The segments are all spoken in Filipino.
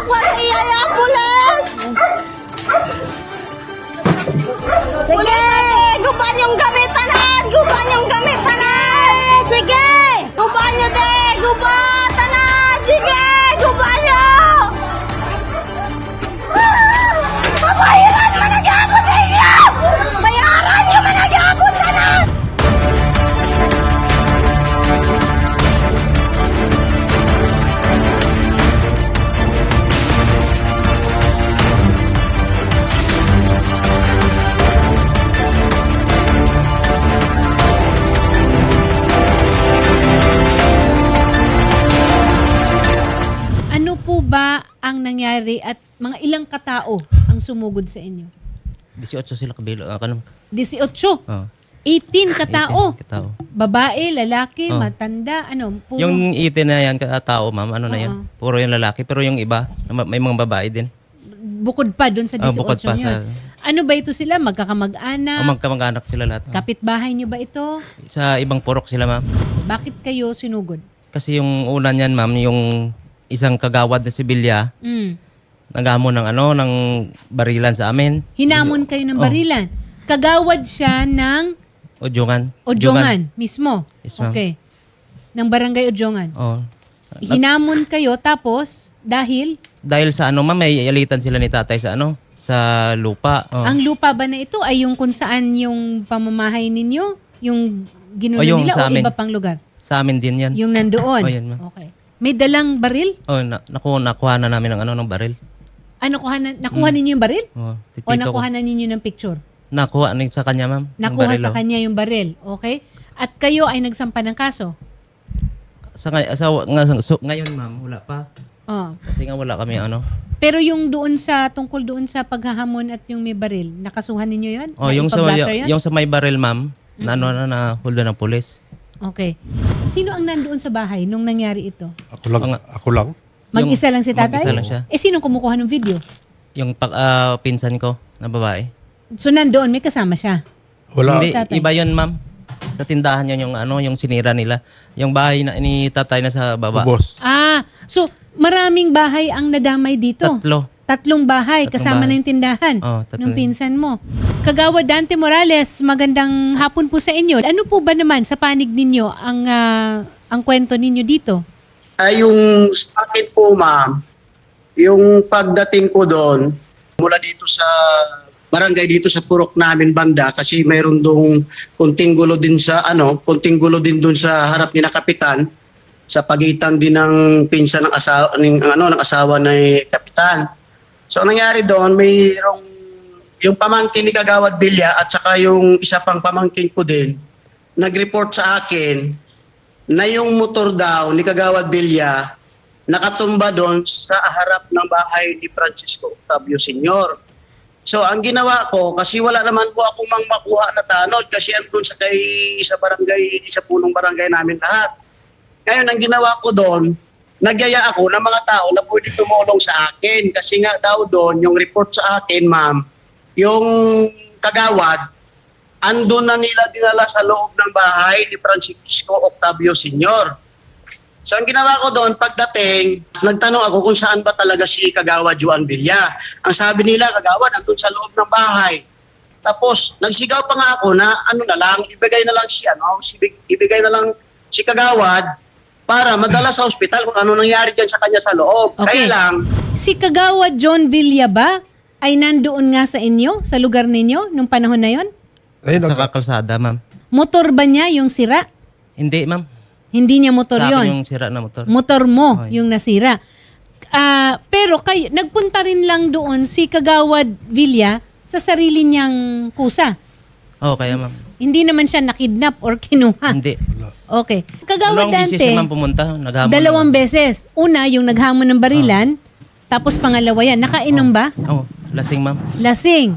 Iya yung ambulance! Sige! Guban yung gamit tanan! Guban yung gamit tanan! Sige! Guban nyo, de! Guban! Tanan! Sige! Guban nyo! Ah! Pabayaran ang nangyari at mga ilang katao ang sumugod sa inyo? 18 sila kabilo. Ah, kanang 18. oh. 18 katao. 18 katao. Babae, lalaki, Oh. matanda, ano? Puro, Yung 18 na yan, katao, ma'am, ano na yan? Oo. Puro yung lalaki. Pero yung iba, may mga babae din. bukod pa doon sa 18 Ah, bukod pa yun. sa- Ano ba ito sila? Magkakamag-anak? O magkamag-anak sila lahat. ma'am. Kapitbahay niyo ba ito? Sa ibang purok sila, ma'am. Bakit kayo sinugod? Kasi yung una niyan, ma'am, yung isang kagawad na sibilya, Mm. nagamo ng ano, ng barilan sa amin. Hinamon kayo ng Oh. barilan. Kagawad siya ng Odyongan. Odjongan mismo. Yes, ma'am. okay. Ng barangay Odjongan. Oh. Hinamon kayo tapos dahil Dahil sa ano, ma'am, may alitan sila ni tatay sa ano, sa lupa. Oh. ang lupa ba na ito ay yung kung saan yung pamamahay ninyo? Yung ginulo O, yung nila o sa amin. iba pang lugar? Sa amin din yan. Yung nandoon? O, yan, ma'am. Okay. May dalang baril? Oh, na, naku, nakuha na namin ng ano, ng baril. Ano, nakuha, na, nakuha ninyo yung baril? Oh, O titito ko. nakuha na ninyo ng picture? Nakuha na sa kanya, ma'am. yung Nakuha baril, sa oh. kanya yung baril. Okay? At kayo ay nagsampa ng kaso? Sa, ngay- sa, nga, so, ngayon, ma'am, wala pa. Oh. Kasi nga wala kami ano. Pero yung doon sa, tungkol doon sa paghahamon at yung may baril, nakasuhan ninyo yun? Oh, yung sa, Naipablatter yung, yung sa may baril, ma'am, na ano na, na ng pulis. Okay. Sino ang nandoon sa bahay nung nangyari ito? Ako lang, ako lang. Mag-isa lang si tatay? mag-isa lang siya. Eh, sino kumukuha ng video? Yung pag, ah, pinsan ko na babae. So, nandoon, may kasama siya. Wala. Hindi, Tatay. iba yun, ma'am. Sa tindahan yun yung ano, yung sinira nila. Yung bahay na, ni tatay na sa baba. Boss. Ah, so, maraming bahay ang nadamay dito. Tatlo. Tatlong bahay, Tatlong kasama bahay. na yung tindahan Oh, tatlo ng yun. pinsan mo. Kagawa Dante Morales, magandang hapon po sa inyo. Ano po ba naman sa panig ninyo ang ah, ang kwento ninyo dito? ay yung sa akin po ma'am, yung pagdating ko doon, mula dito sa barangay dito sa purok namin banda kasi mayroon dong kunting gulo din sa ano, kunting gulo din doon sa harap ni na kapitan sa pagitan din ng pinsan ng asawa ng ano ng asawa ni kapitan. So ang nangyari doon, mayroong yung pamangkin ni Kagawad Bilya at saka yung isa pang pamangkin ko din nag-report sa akin na yung motor daw ni Kagawad Bilya nakatumba doon sa harap ng bahay ni Francisco Octavio Sr. So ang ginawa ko, kasi wala naman po akong mang makuha na tanod kasi andun sa kay sa barangay, sa punong barangay namin lahat. Ngayon ang ginawa ko doon, nagyaya ako ng mga tao na pwede tumulong sa akin kasi nga daw doon yung report sa akin, ma'am, yung kagawad, andun na nila dinala sa loob ng bahay ni Francisco Octavio Sr. So ang ginawa ko doon, pagdating, nagtanong ako kung saan ba talaga si Kagawad Juan Villa. Ang sabi nila, Kagawad, andun sa loob ng bahay. Tapos, nagsigaw pa nga ako na ano na lang, ibigay na lang siya, no? Sibig- ibigay na lang si Kagawad para madala sa ospital kung ano nangyari dyan sa kanya sa loob. Okay. Kaya lang, Si Kagawa John Villa ba ay nandoon nga sa inyo, sa lugar ninyo, nung panahon na yon? Ayun, Sa nag- kalsada, ma'am. Motor ba niya yung sira? Hindi, ma'am. Hindi niya motor Sa yon. yung sira na motor. Motor mo Okay. yung nasira. Ah, pero kayo, nagpunta rin lang doon si Kagawad Villa sa sarili niyang kusa. Oo, kaya ma'am. Hindi naman siya nakidnap or kinuha. Hindi. Okay. Kagawad Dalawang beses Dante, ma'am, pumunta. Naghamon dalawang naman. beses. Una, yung naghamon ng barilan, tapos pangalawa yan. Nakainom ba? Oo, lasing, ma'am. Lasing.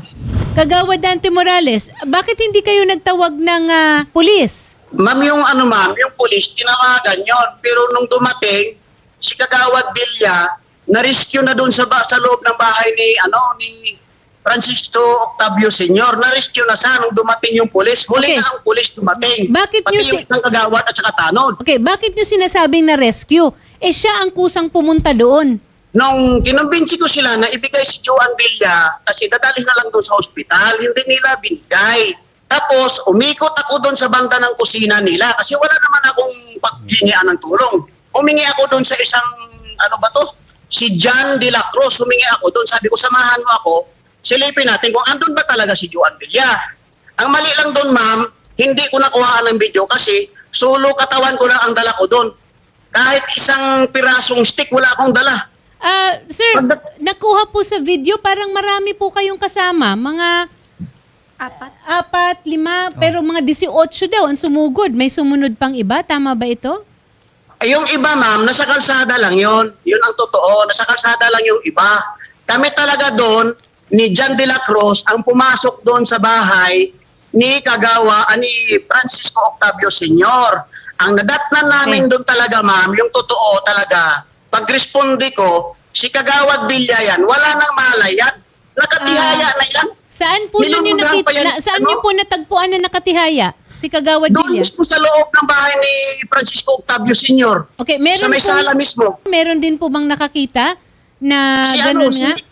Kagawad Dante Morales, bakit hindi kayo nagtawag ng ah, pulis? Ma'am, yung ano ma'am, yung police, tinawagan yon Pero nung dumating, si Kagawad Villa, na-rescue na doon sa, ba- sa loob ng bahay ni, ano, ni Francisco Octavio Senior. Na-rescue na siya nung dumating yung police. Huli Okay. na ang police dumating. Bakit Pati yung si- isang Kagawad at saka Tanod. Okay, bakit nyo sinasabing na rescue? Eh siya ang kusang pumunta doon. nung kinumbinsi ko sila na ibigay si Joan Villa kasi dadalhin na lang doon sa ospital, hindi nila binigay. Tapos, umikot ako doon sa banda ng kusina nila kasi wala naman akong paghingian ng tulong. Humingi ako doon sa isang, ano ba to? Si John de la Cruz, humingi ako doon. Sabi ko, samahan mo ako, silipin natin kung andun ba talaga si Joan Villa. Ang mali lang doon, ma'am, hindi ko nakuhaan ng video kasi solo katawan ko lang ang dala ko doon. Kahit isang pirasong stick, wala akong dala. Ah, sir, nakuha po sa video, parang marami po kayong kasama. Mga Apat. apat, lima, pero mga 18 daw ang sumugod. May sumunod pang iba. Tama ba ito? Ay, yung iba, ma'am, nasa kalsada lang yon. Yun ang totoo. Nasa kalsada lang yung iba. Kami talaga doon, ni John de la Cruz, ang pumasok doon sa bahay ni Kagawa, ah, ni Francisco Octavio Senior. Ang nadatnan namin Okay. doon talaga, ma'am, yung totoo talaga. Pag-responde ko, si Kagawad Villa yan, wala nang malay yan. Nakatihaya na yan. Saan po ninyo Nilulugan nakita, yan, na, saan ano? niyo po natagpuan na nakatihaya? Si Kagawad Doon Villa? mismo sa loob ng bahay ni Francisco Octavio Senior. Okay, Sa meron may po, sala mismo. meron din po bang nakakita na si ganun ano, nga? Si,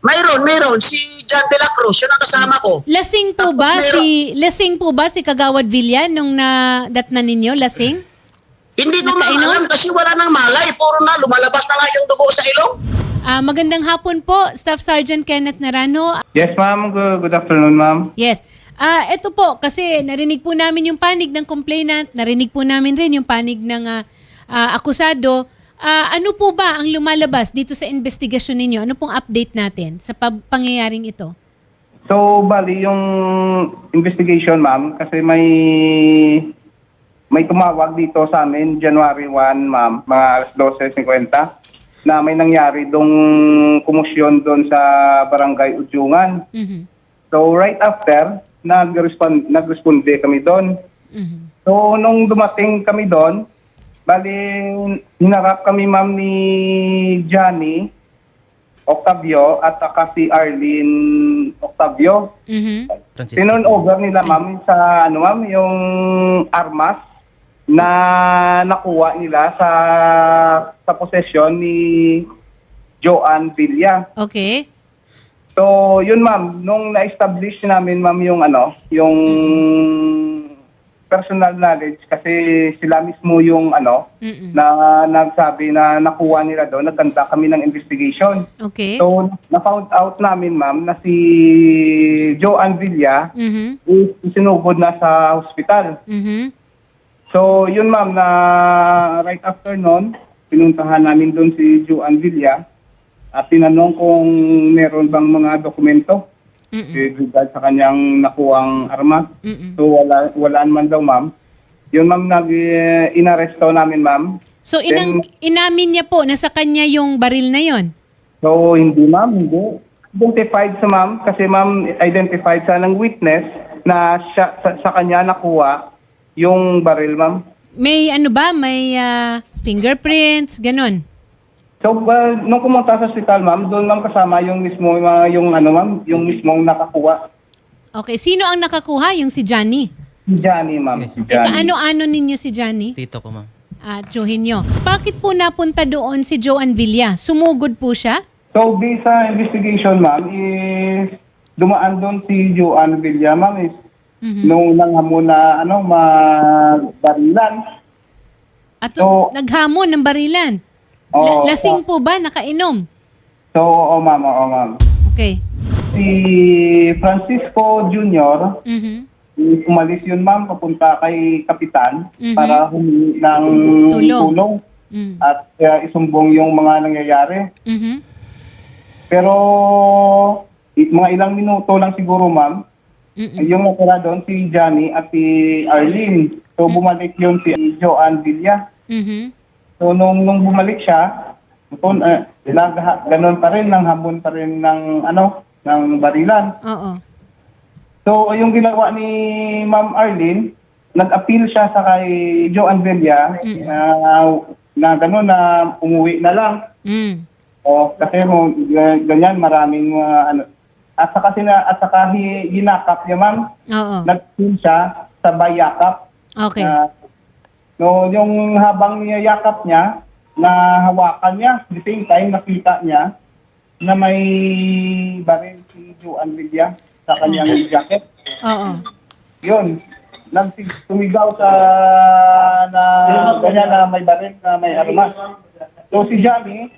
mayroon, mayroon. Si John de la Cruz, yun ang kasama ko. Lasing po Tapos ba meron- si lasing po ba si Kagawad Villa nung nadatnan ninyo? Lasing? Hindi ko Nakainom? alam kasi wala nang malay. Puro na, lumalabas na nga yung dugo sa ilong. Ah, magandang hapon po, Staff Sergeant Kenneth Narano. Yes, ma'am. Good, good afternoon, ma'am. Yes. Ah, ito po kasi narinig po namin yung panig ng complainant, narinig po namin rin yung panig ng ah, ah, akusado. Ah, ano po ba ang lumalabas dito sa investigasyon ninyo? Ano pong update natin sa pangyayaring ito? So, bali, yung investigation, ma'am, kasi may may tumawag dito sa amin January 1, ma'am, mga alas 12.50, na may nangyari dong kumusyon doon sa barangay Udyungan. Mhm. So, right after, nag-respond, nag-responde kami doon. Mhm. So, nung dumating kami doon, bali, hinarap kami ma'am ni Johnny Octavio at saka si Arlene Octavio. Mhm. Francisco. Tinon over nila ma'am sa ano ma'am, yung armas na nakuha nila sa sa posesyon ni Joanne Villa. Okay. So, yun ma'am, nung na-establish namin ma'am yung ano, yung personal knowledge kasi sila mismo yung ano Mhm. na nagsabi na nakuha nila doon, nagkanta kami ng investigation. Okay. So, na-found out namin ma'am na si Joanne Villa Mhm. is sinugod na sa hospital. Mhm. So, yun ma'am na right after noon, pinuntahan namin doon si Joanne Villa at tinanong kung meron bang mga dokumento With regard sa kanyang nakuwang armas. Mhm. So wala walaan man daw ma'am. Yun ma'am nag eh, inaresto namin ma'am. So inang inamin niya po na sa kanya yung baril na yon. So hindi ma'am, hindi. Identified sa ma'am kasi ma'am identified sa ng witness na siya, sa, sa kanya nakuha yung baril ma'am. May ano ba? May ah, fingerprints, ganon. So well, nung pumunta sa hospital ma'am, doon ma'am kasama yung mismo mga- yung ano ma'am, yung mismong nakakuha. Okay, sino ang nakakuha? Yung si Johnny. Si Johnny ma'am. Yes, si Okay, Johnny. kaano-ano ninyo si Johnny? Tito ko, ma'am. At tsuhin nyo. Bakit po napunta doon si Joanne Villa? Sumugod po siya? So, based sa investigation, ma'am, is dumaan doon si Joanne Villa, ma'am, is Mhm. nung nanghamon na, ano, magbarilan. At So- naghamon ng barilan. La- lasing po ba? Nakainom? So, oo, ma'am, oo, ma'am. Okay. Si Francisco Jr., Mhm. is umalis yun, ma'am, papunta kay Kapitan Mhm. para humingi ng Tulong. tulong, Mm. at uh, isumbong yung mga nangyayari. Mhm. Pero, i- mga ilang minuto lang siguro, ma'am, Mm-mm. Yung natira doon si Johnny at si Arlene. So bumalik yun si Joanne Villa. Mhm. So nung, nung bumalik siya, ito, uh, ganun pa rin, nang hamon pa rin ng, ano, ng barilan. Oo. So yung ginawa ni Ma'am Arlene, nag-appeal siya sa kay Joanne Villa na, na gano'n na umuwi na lang. Mm. O, kasi mo, ganyan, maraming, uh, ano, at saka, sina, at saka hi, hinakap niya, ma'am. Oo. nag-team siya sa bayakap. Okay. Na, no, yung habang niyayakap niya, na hawakan niya. At the same time, nakita niya na may baril si Juan Villa sa kanyang jacket. Oo. Yun, nagsig- tumigaw sa na ganyan na may baril na may armas. So si Johnny,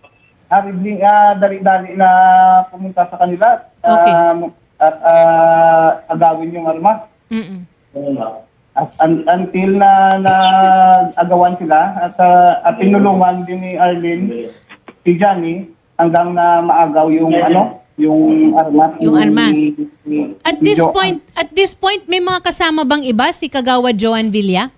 hurriedly, ah, dali-dali na pumunta sa kanila Okay. ah, at ah, agawin yung armas. Mm-mm. At un- until na na agawan sila at ah, at tinulungan din ni Arlene si Johnny hanggang na maagaw yung ano yung armas Yung armas. ni- ni- At ni this Jo- point, at this point may mga kasama bang iba si Kagawad Joan Villa?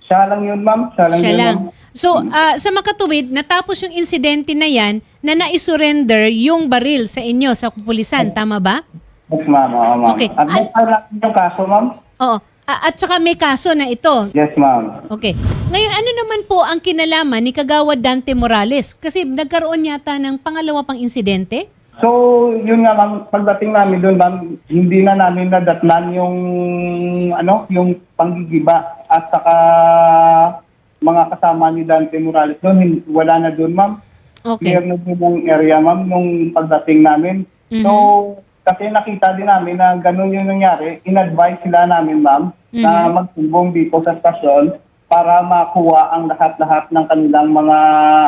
siya lang yun ma'am siya lang Siya yun lang. ma'am. So, ah, sa makatuwid, natapos yung insidente na yan na naisurrender yung baril sa inyo sa kapulisan. Tama ba? Yes, ma'am. Oo, ma'am. Okay. At may natin yung kaso, ma'am? Oo. At saka may kaso na ito. Yes, ma'am. Okay. Ngayon, ano naman po ang kinalaman ni Kagawad Dante Morales? Kasi nagkaroon yata ng pangalawa pang insidente. So, yun nga, ma'am. Pagdating namin doon, ma'am, hindi na namin nadatnan yung, ano, yung panggigiba at saka mga kasama ni Dante Morales doon. Hin- Wala na doon, ma'am. Okay. Clear na doon yung area, ma'am, nung pagdating namin. So, kasi nakita din namin na ganun yung nangyari, in-advise sila namin, ma'am, na magsumbong dito sa stasyon para makuha ang lahat-lahat ng kanilang mga,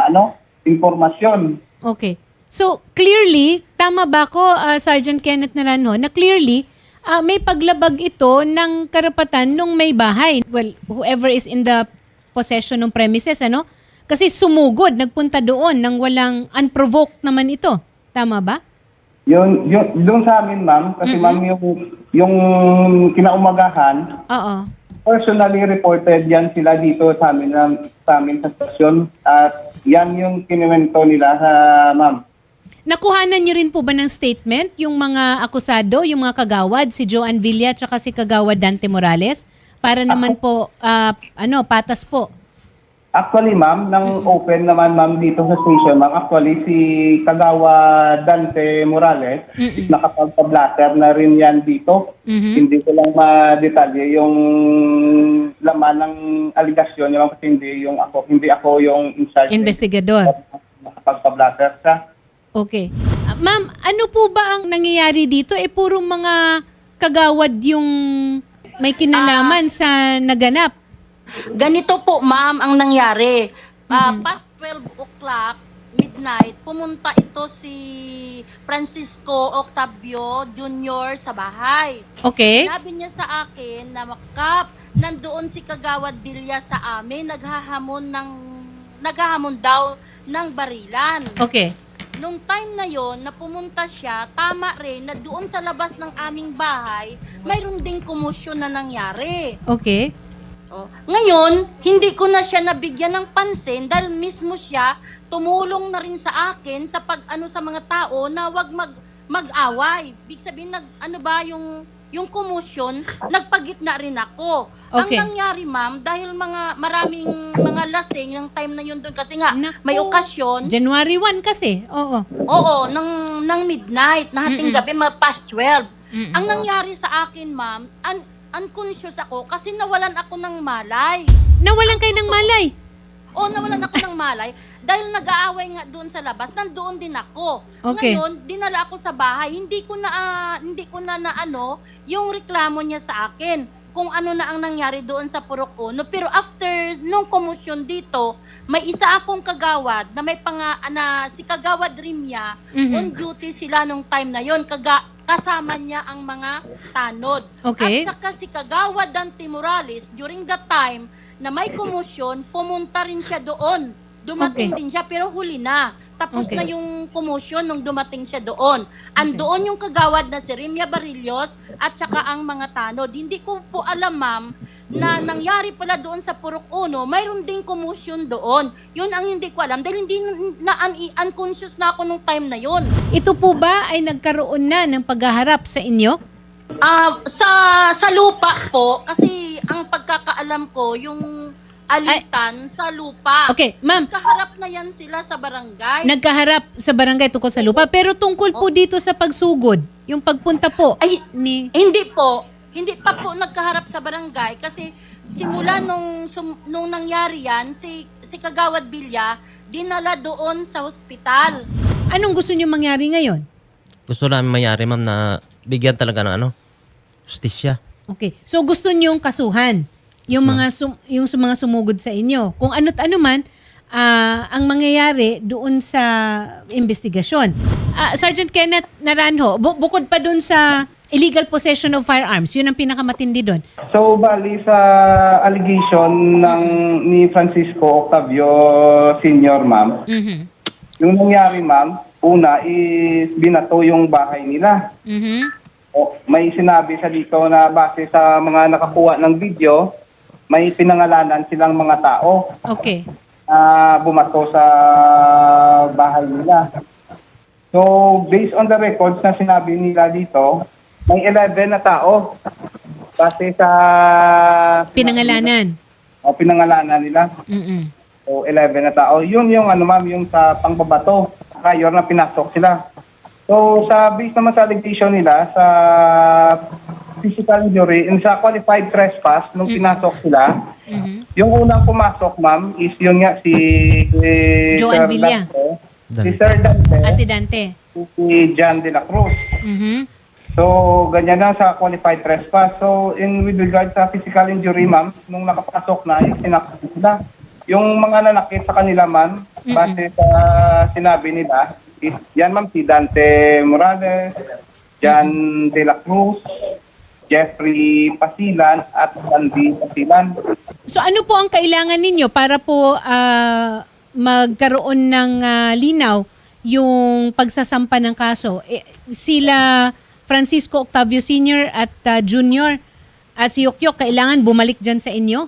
ano, informasyon. Okay. So, clearly, tama ba ko, ah, Sergeant Kenneth Naranjo, na clearly, ah, may paglabag ito ng karapatan nung may bahay. Well, whoever is in the possession ng premises, ano? Kasi sumugod, nagpunta doon nang walang unprovoked naman ito. Tama ba? Yun, yun, doon sa amin, ma'am, kasi ma'am, yung, yung kinaumagahan, Oo. personally reported yan sila dito sa amin, na, sa amin sa stasyon. At yan yung kinuwento nila sa ma'am. Nakuhanan niyo rin po ba ng statement yung mga akusado, yung mga kagawad, si Joan Villa at si kagawad Dante Morales? Para naman po, ah, ano, patas po. Actually, ma'am, nang open naman, ma'am, dito sa station, ma'am, actually, si Kagawa Dante Morales, nakapagpa-blatter na rin yan dito. Mhm. Hindi ko lang ma-detalye yung laman ng aligasyon niya, ma'am, kasi hindi, yung ako, hindi ako yung in charge. Investigador. Nakapagpa-blatter siya. Okay. Ah, ma'am, ano po ba ang nangyayari dito? Eh, puro mga kagawad yung may kinalaman sa naganap. Ganito po, ma'am, ang nangyari. Ah, past 12 o'clock, midnight, pumunta ito si Francisco Octavio Jr. sa bahay. Okay? Sabi niya sa akin na makap, nandoon si Kagawad Bilya sa amin, naghahamon ng naghahamon daw ng barilan. Okay. Nung time na yon na pumunta siya, tama rin na doon sa labas ng aming bahay, mayroon ding kumusyon na nangyari. Okay. Oh. Ngayon, hindi ko na siya nabigyan ng pansin dahil mismo siya tumulong na rin sa akin sa pag ano sa mga tao na wag mag mag-away. Big sabihin nag ano ba yung yung commotion, nagpagitna rin ako. Okay. Ang nangyari, ma'am, dahil mga maraming mga lasing yung time na yun doon kasi nga Naku. may okasyon. January 1 kasi. Oo. Oo, ng, ng midnight, na hating gabi, mga past 12. Mm-mm. Ang nangyari sa akin, ma'am, un- unconscious ako kasi nawalan ako ng malay. Nawalan kayo ng malay. O nawalan ako ng malay dahil nag-aaway nga doon sa labas, nandoon din ako. Okay. Ngayon, dinala ako sa bahay. Hindi ko na ah, hindi ko na na ano, yung reklamo niya sa akin kung ano na ang nangyari doon sa Purok Uno. Pero after nung commotion dito, may isa akong kagawad na may panga na si Kagawad Rimya, Mhm. on duty sila nung time na yon. Kaga, kasama niya ang mga tanod. Okay. At saka si Kagawad Dante Morales, during that time na may commotion, pumunta rin siya doon. Dumating Okay. din siya pero huli na. Tapos Okay. na yung commotion nung dumating siya doon. Andoon yung kagawad na si Rimia Barillos at saka ang mga tanod. Hindi ko po alam, ma'am, na nangyari pala doon sa Purok Uno, mayroon ding commotion doon. Yun ang hindi ko alam dahil hindi na un- unconscious na ako nung time na yun. Ito po ba ay nagkaroon na ng paghaharap sa inyo? Ah, sa sa lupa po kasi ang pagkakaalam ko yung alitan sa lupa. Okay, ma'am. Kaharap na yan sila sa barangay. Nagkaharap sa barangay tungkol sa lupa. Pero tungkol po dito sa pagsugod, yung pagpunta po Ay, ni... hindi po. Hindi pa po nagkaharap sa barangay kasi simula nung sum- nung nangyari yan si si Kagawad Bilya dinala doon sa ospital. Anong gusto niyo mangyari ngayon? Gusto namin mayari, ma'am, na bigyan talaga ng ano, justisya. Okay. So gusto niyong kasuhan yung mga sum- yung sa mga sumugod sa inyo. Kung ano't ano man ah, ang mangyayari doon sa investigasyon. Ah, Sergeant Kenneth Naranjo, bu- bukod pa doon sa illegal possession of firearms, yun ang pinakamatindi doon. So, bali sa allegation ng ni Francisco Octavio Senior, ma'am, Mhm. yung nangyari, ma'am, una is binato yung bahay nila. Mhm. O, may sinabi sa dito na base sa mga nakakuha ng video, may pinangalanan silang mga tao Okay. na bumato sa bahay nila. So, based on the records na sinabi nila dito, may 11 na tao. Base sa... Pinangalanan. O, pinangalanan nila. Mhm. So, 11 na tao. Yun yung ano ma'am, yung sa pangbabato. Kayor na pinasok sila. So, sa base naman sa allegation nila, sa physical injury, and sa qualified trespass, nung pinasok sila, Mhm. yung unang pumasok, ma'am, is yun nga si... si Joan Sir Villa. Dante, Si Dante. Sir Dante, Asidante. si John de la Cruz. Mhm. So, ganyan na sa qualified trespass. So, in with regard sa physical injury, ma'am, nung nakapasok na, yung sinakit sila. Yung mga nanakit sa kanila, ma'am, base sa sinabi nila, is, yan, ma'am, si Dante Morales, John de la Cruz, Jeffrey Pasilan, at Sandy Pasilan. So ano po ang kailangan ninyo para po ah, magkaroon ng ah, linaw yung pagsasampa ng kaso? Eh, sila Francisco Octavio Sr. at ah, Junior at si Yokyok kailangan bumalik dyan sa inyo?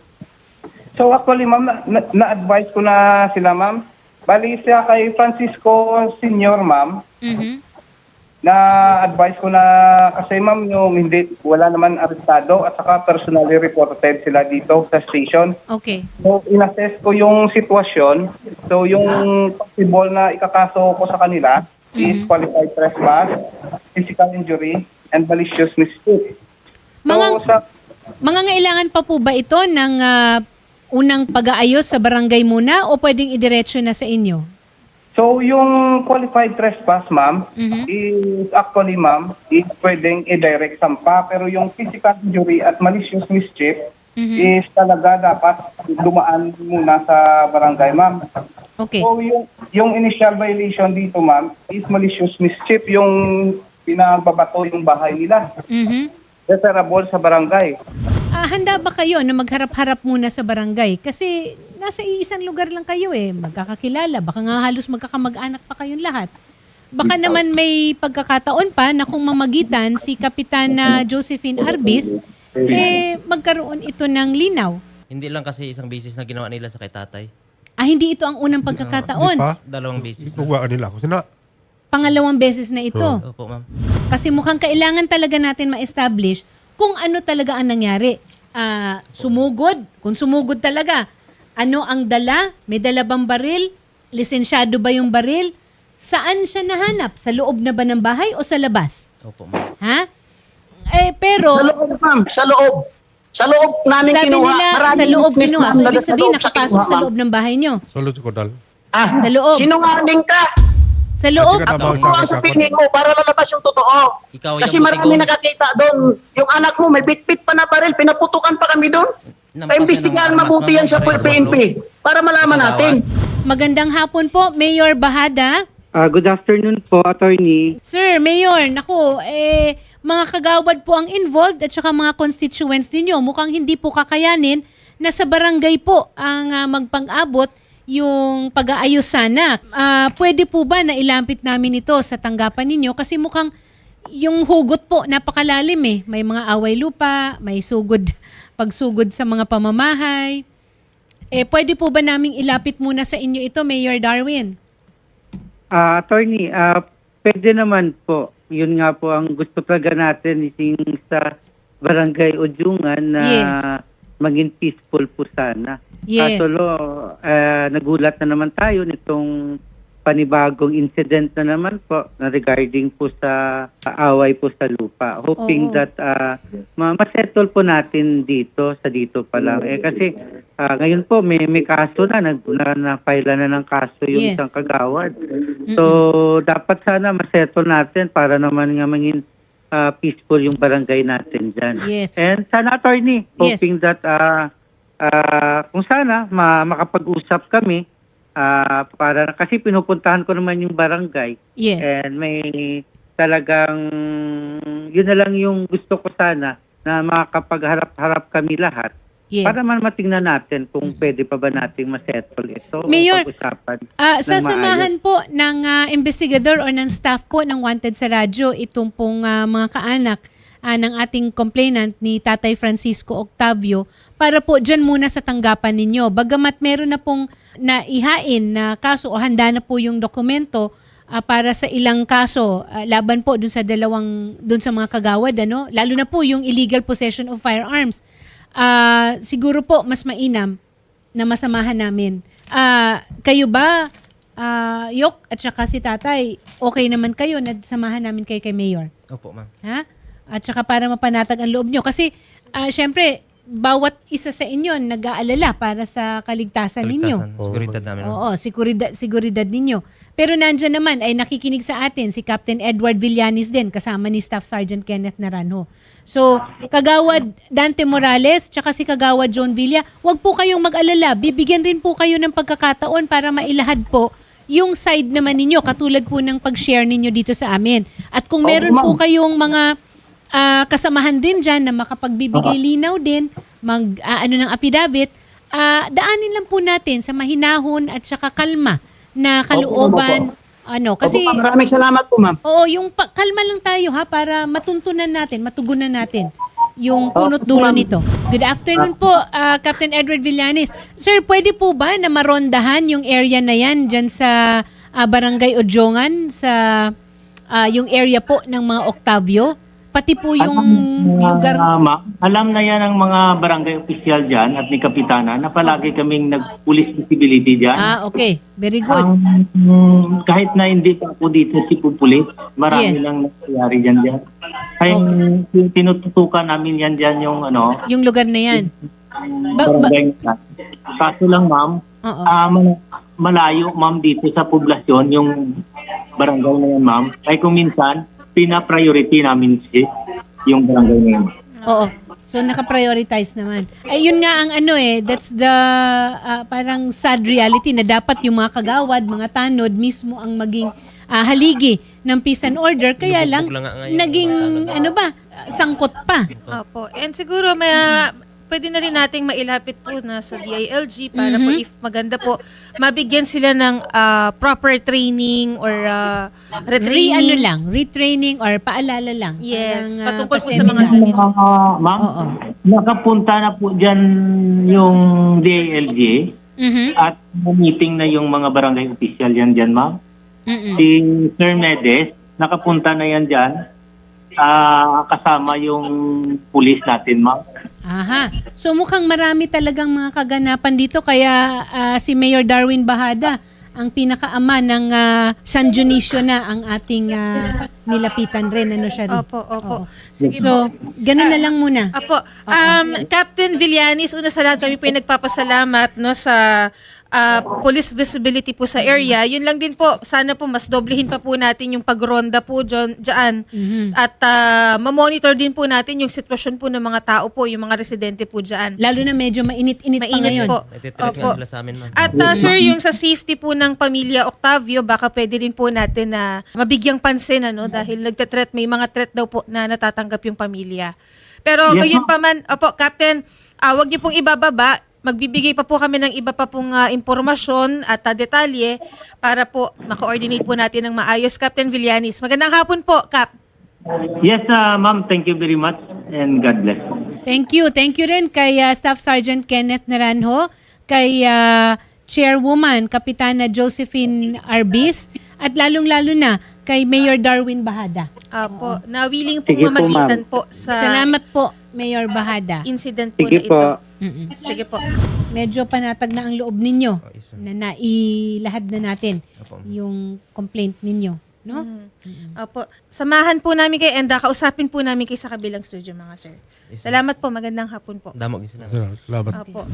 So actually, ma'am, na- na- na-advise ko na sila, ma'am. Bali siya kay Francisco Senior, ma'am. Mhm. Na-advise ko na kasi, ma'am, yung hindi, wala naman arestado at saka personally reported sila dito sa station. Okay. So, inassess ko yung sitwasyon. So, yung possible na ikakaso ko sa kanila is qualified trespass, physical injury, and malicious mischief. So, Mga- sa, Mga ngailangan pa po ba ito ng ah, unang pag-aayos sa barangay muna o pwedeng idiretso na sa inyo? So, yung qualified trespass, ma'am, Mhm. is actually, ma'am, is pwedeng i-direct sampa. Pero yung physical injury at malicious mischief Mhm. is talaga dapat dumaan muna sa barangay, ma'am. Okay. So, yung, yung initial violation dito, ma'am, is malicious mischief. Yung pinagbabato yung bahay nila. Mhm. Referable sa barangay. Ah, handa ba kayo na magharap-harap muna sa barangay? Kasi nasa iisang lugar lang kayo eh. Magkakakilala. Baka nga halos magkakamag-anak pa kayong lahat. Baka naman may pagkakataon pa na kung mamagitan si Kapitan na Josephine Arbis, eh magkaroon ito ng linaw. Hindi lang kasi isang bisis na ginawa nila sa kay tatay. Ah, hindi ito ang unang pagkakataon. Di pa? Dalawang bisis. Ituwa nila ako. Sina, Pangalawang beses na ito. Opo, ma'am. Kasi mukhang kailangan talaga natin ma-establish kung ano talaga ang nangyari. Ah, sumugod, kung sumugod talaga, ano ang dala? May dala bang baril? Lisensyado ba yung baril? Saan siya nahanap? Sa loob na ba ng bahay o sa labas? Opo, ma'am. Ha? Eh, pero, Sa loob, ma'am. Sa loob. Sa loob namin sabi kinuha. nila, Maraming sa loob kinuha. So, ibig sa sabihin, loob sa nakapasok sa loob ng bahay nyo. solo sa kodal. Ah, Sa loob. Sinungaling ka. Sa loob. Ka Ako Tama, ang sa- sabihin mo para lalabas yung totoo. Ikaw yung Kasi marami butigong- nakakita doon. Yung anak mo, may bitbit pa na baril. Pinaputukan pa kami doon. Nampas Paimbestigahan mabuti yan sa ma'am, para PNP. Para malaman natin. Magandang hapon po, Mayor Bahada. Ah, good afternoon po, attorney. Sir, Mayor, naku, eh, mga kagawad po ang involved at saka mga constituents ninyo. Mukhang hindi po kakayanin na sa barangay po ang ah, magpang-abot yung pag-aayos sana. Ah, pwede po ba na ilampit namin ito sa tanggapan ninyo? Kasi mukhang yung hugot po napakalalim eh. May mga away lupa, may sugod, pagsugod sa mga pamamahay. Eh, pwede po ba naming ilapit muna sa inyo ito, Mayor Darwin? Ah, attorney, ah, pwede naman po. Yun nga po ang gusto talaga natin ising sa barangay Ujungan na Yes. maging peaceful po sana. Yes. Kaso lo, ah, nagulat na naman tayo nitong panibagong incident na naman po na regarding po sa away po sa lupa. Hoping Oo. that ma- masettle po natin dito sa dito pa lang. Eh kasi ah, ngayon po may may kaso na nag na, na-file na ng kaso yung Yes. isang kagawad. So dapat sana masettle natin para naman nga maging ah, peaceful yung barangay natin diyan. Yes. And sana attorney, Yes. hoping that ah, ah, kung sana ma- makapag-usap kami ah, para kasi pinupuntahan ko naman yung barangay Yes. and may talagang yun na lang yung gusto ko sana na makakapagharap-harap kami lahat Yes. para man matingnan natin kung pwede pa ba nating masettle ito o Mayor, pag-usapan. Ah, ng sasamahan po ng ah, investigador or ng staff po ng Wanted sa radyo itong pong ah, mga kaanak ah, ng ating complainant ni Tatay Francisco Octavio para po dyan muna sa tanggapan ninyo. Bagamat meron na pong naihain na kaso o handa na po yung dokumento ah, para sa ilang kaso ah, laban po dun sa dalawang dun sa mga kagawad ano lalo na po yung illegal possession of firearms Ah, siguro po mas mainam na masamahan namin. Ah, kayo ba, ah, Yok at saka si Tatay, okay naman kayo na samahan namin kay kay Mayor? Opo, ma'am. Ha? At saka para mapanatag ang loob nyo. Kasi, ah, syempre, bawat isa sa inyo nag-aalala para sa kaligtasan, ninyo. Kaligtasan, Seguridad namin. Oo, siguridad, siguridad ninyo. Pero nandyan naman ay nakikinig sa atin si Captain Edward Villanis din kasama ni Staff Sergeant Kenneth Naranjo. So, Kagawad Dante Morales tsaka si Kagawad John Villa, wag po kayong mag-alala. Bibigyan rin po kayo ng pagkakataon para mailahad po yung side naman ninyo katulad po ng pag-share ninyo dito sa amin. At kung meron po kayong mga ah, kasamahan din dyan na makapagbibigay linaw din, mag ah, ano ng affidavit, ah, daanin lang po natin sa mahinahon at saka kalma na kalooban. Ano, kasi Opo, maraming salamat po, ma'am. Oo, yung pa- kalma lang tayo ha para matuntunan natin, matugunan natin yung punot dulo nito. Good afternoon po, ah, Captain Edward Villanes. Sir, pwede po ba na marondahan yung area na yan dyan sa ah, Barangay Odjongan, sa ah, yung area po ng mga Octavio? Pati po yung lugar... Ah, ma'am, alam na yan ang mga barangay official dyan at ni Kapitana na palagi kaming nag-police visibility dyan. Ah, okay. Very good. Mm, kahit na hindi pa ako dito si Pupulis, Yes. marami nang nangyayari dyan dyan. Kaya yung tinututukan namin yan dyan yung ano, Yung lugar na yan. Ba- ba- na. Kaso lang ma'am, ah, mal- malayo ma'am dito sa poblasyon yung barangay na yan ma'am. Ay kung minsan, pina-priority namin si yung barangay na yan. Oo. So naka-prioritize naman. Ay yun nga ang ano eh, that's the ah, parang sad reality na dapat yung mga kagawad, mga tanod mismo ang maging ah, haligi ng peace and order kaya lang, lang ngayon, naging ano ba, sangkot pa. Opo. And siguro may pwede na rin nating mailapit po na sa DILG para po if maganda po mabigyan sila ng ah, proper training or uh, Re ano retraining. lang, retraining or paalala lang. Yes, Parang, ah, patungkol po sa paseminar. mga ganito. Ah, ma'am, Oo. nakapunta na po dyan yung DILG Mhm. at meeting na yung mga barangay official yan dyan, ma'am. Mm-mm. Si Sir Medes, nakapunta na yan dyan. Ah, kasama yung pulis natin, ma'am. Aha. So mukhang marami talagang mga kaganapan dito kaya ah, si Mayor Darwin Bahada ang pinakaama ng ah, San Dionisio na ang ating ah, nilapitan rin ano siya rin. Opo, opo. Oo. Sige So, ganun na lang muna. Apo, um, Captain Villanis, una sa lahat kami po ay nagpapasalamat no, sa ah, police visibility po sa area. Yun lang din po, sana po mas doblehin pa po natin yung pagronda po dyan. dyan. At ah, mamonitor din po natin yung sitwasyon po ng mga tao po, yung mga residente po dyan. Lalo na medyo mainit-init pa Mainit ngayon. po. Sila sa amin, ma'am. At uh, sir, yung sa safety po ng pamilya Octavio, baka pwede rin po natin na mabigyang pansin ano dahil nagte-threat may mga threat daw po na natatanggap yung pamilya. Pero Yes, gayon pa man, opo, Captain, ah, wag niyo pong ibababa. Magbibigay pa po kami ng iba pa pong ah, impormasyon at ah, detalye para po maka-coordinate po natin ng maayos. Captain Villanis, magandang hapon po, Cap. Yes, ah, ma'am. Thank you very much and God bless. Thank you. Thank you rin kay ah, Staff Sergeant Kenneth Naranjo, kay ah, Chairwoman Kapitana Josephine Arbis, at lalong-lalo na kay Mayor Darwin Bahada. Apo, na willing po Sige po, mamagitan ma'am. po sa Salamat po, Mayor Bahada. incident po Sige na ito. po. Mm-mm. Sige po. Medyo panatag na ang loob ninyo Oh, na nailahad na natin yung complaint ninyo. No? Opo. Samahan po namin kay Enda. Kausapin po namin kayo sa kabilang studio mga sir. Salamat po. Magandang hapon po. Damo gisa na. Salamat. Opo.